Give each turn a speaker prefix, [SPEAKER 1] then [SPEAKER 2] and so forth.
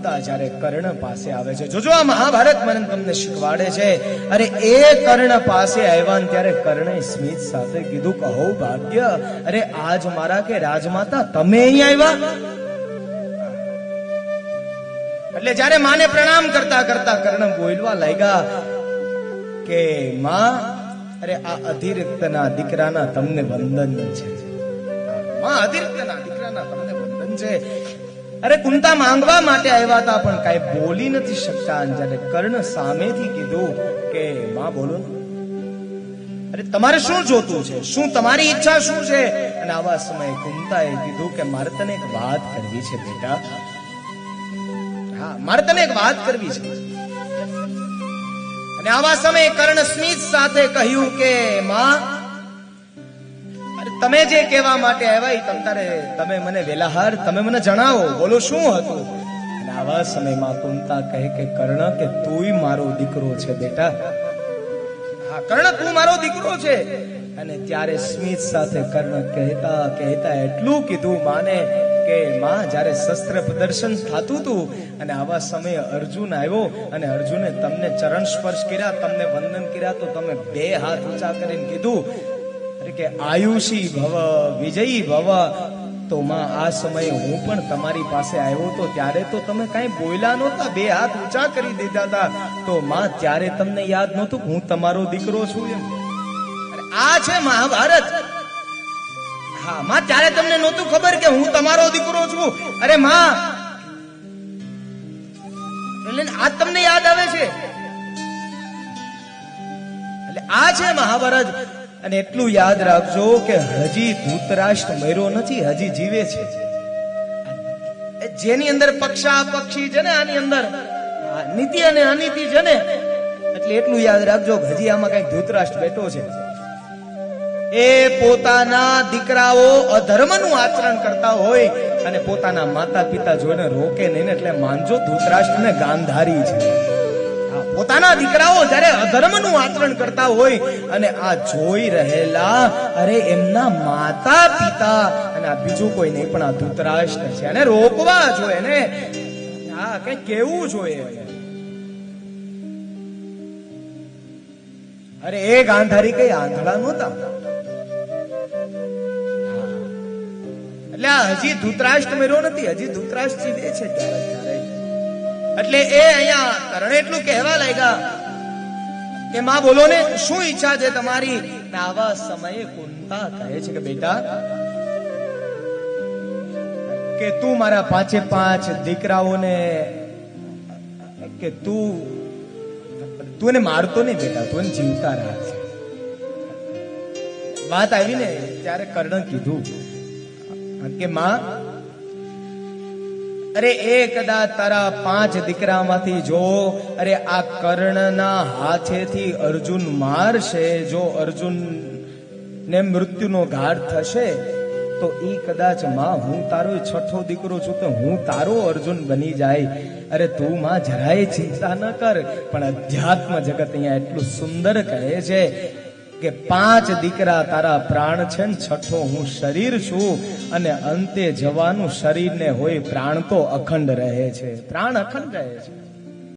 [SPEAKER 1] કુંતા જ્યારે કર્ણ પાસે આવે છે. જોજો આ મહાભારત મને તમને શીખવાડે છે. અરે એ કર્ણ પાસે આવ્યા ત્યારે કર્ણે સ્મિત સાથે કીધું, કહો ભાગ્ય. અરે આજ મારા કે રાજમાતા, તમે અહીં આવ્યા? એટલે જ્યારે માને પ્રણામ કરતા કરતા કર્ણ બોલવા લાગ્યા કે, માં, અરે આ અધિરિક્તના દીકરાના તમને વંદન છે. માં, અધિરિક્તના દીકરાના તમને વંદન છે. અરે કુંતા માંગવા માટે આવ્યા હતા, પણ કાંઈ બોલી નથી શકતા. જ્યારે કર્ણ સામેથી કીધું કે, માં, બોલો. અરે, તમારે શું જોતું છે? શું તમારી ઈચ્છા શું છે? અને આવા સમયે કુંતાએ કીધું કે, મારે તને એક વાત કરવી છે, બેટા. હા, મારે તને એક વાત કરવી છે. અને આવા સમયે કર્ણ સ્મિત સાથે કહ્યું કે, માં તમે જે કહેવા માટે આવ્યા એ તમ તારે, તમે મને વેલાહાર, તમે મને જણાવો, બોલો શું હતું? અને આવા સમયમાં કુંતા કહે કે, કર્ણ, કે તુંય મારો દીકરો છે બેટા. હા, કર્ણ, તું મારો દીકરો છે. અને ત્યારે સ્મિત સાથે કર્ણ કહેતા કહેતા એટલું કીધું માને કે માં, જ્યારે શસ્ત્ર પ્રદર્શન થતું હતું અને આવા સમયે અર્જુન આવ્યો, અને અર્જુને તમને ચરણ સ્પર્શ કર્યા, તમને વંદન કર્યા, તો તમે બે હાથ ઊંચા કરીને કીધું કે આયુષી ભવ, વિજયી ભવ, તો માં આ સમયે હું પણ તમારી પાસે આવ્યો તો ત્યારે તો તમે કાંઈ બોલ્યા નહોતા, બે હાથ ઊંચા કરી દીધા હતા તો માં ત્યારે તમને યાદ નહોતું હું તમારો દીકરો છું એમ? આ છે મહાભારત. હા, માં ત્યારે તમને નહોતું ખબર કે હું તમારો દીકરો છું? અરે માં! એટલે આ તમને યાદ આવે છે? એટલે આ છે મહાભારત. અને એટલું યાદ રાખજો કે હજી ધૂતરાષ્ટ્ર મર્યો નથી, હજી જીવે છે. જેની અંદર પક્ષા પક્ષી છે ને, આની અંદર નીતિ અને અનિતિ છે ને, એટલે એટલું યાદ રાખજો હજી આમાં કંઈક ધૂતરાષ્ટ્ર બેઠો છે. એ પોતાના દીકરાઓ અધર્મનું આચરણ કરતા હોય અને પોતાના માતા પિતા જોઈને રોકે નહીં એટલે માનજો ધૂતરાષ્ટ્રને ગાંધારી છે. પોતાના દીકરાઓ જ્યારે અધર્મનું આચરણ કરતા હોય અને આ જોઈ રહેલા, અરે એમના માતા પિતા અને આ બીજું કોઈ નહીં, પણ આ ધૂતરાષ્ટ્ર છે. અને રોકવા જોઈએ ને. હા કઈ કેવું જોઈએ? અરે એ ગાંધારી કઈ આંધળા નહોતા? એટલે હજી ધૂતરાષ્ટ્ર મેળ્યો નથી, હજી ધૂતરાષ્ટ્ર જીવે છે ત્યારે એટલે એ અહીંયા તરણે એટલું કહેવા લાગ્યા કે માં બોલો ને, શું ઈચ્છા છે તમારી? આવા સમયે કુંતા કહે છે કે બેટા, કે તું મારા પાંચે પાંચ દીકરાઓને, કે તું તું એને મારતો નહીં બેટા, તું એને જીવતા રાખ વાત આવી ને ત્યારે કર્ણ કીધું કે માં અરે એ કદાચ તારા પાંચ દીકરામાંથી જો, અરે આ કર્ણના હાથેથી અર્જુન મારશે, જો અર્જુન ને મૃત્યુનો ઘાટ થશે, તો ઈ કદાચમાં, હું તારો છઠ્ઠો દીકરો છું, તો હું તારો અર્જુન બની જાય. અરે તું માં જરાય ચિંતા ન કર, પણ અધ્યાત્મ જગત અહીંયા એટલું સુંદર કહે છે. કે પાંચ દીકરા તારા પ્રાણ છે ને છઠ્ઠો હું શરીર છું અને અંતે જવાનું શરીરને હોય પ્રાણ તો અખંડ રહે છે. પ્રાણ અખંડ રહે છે.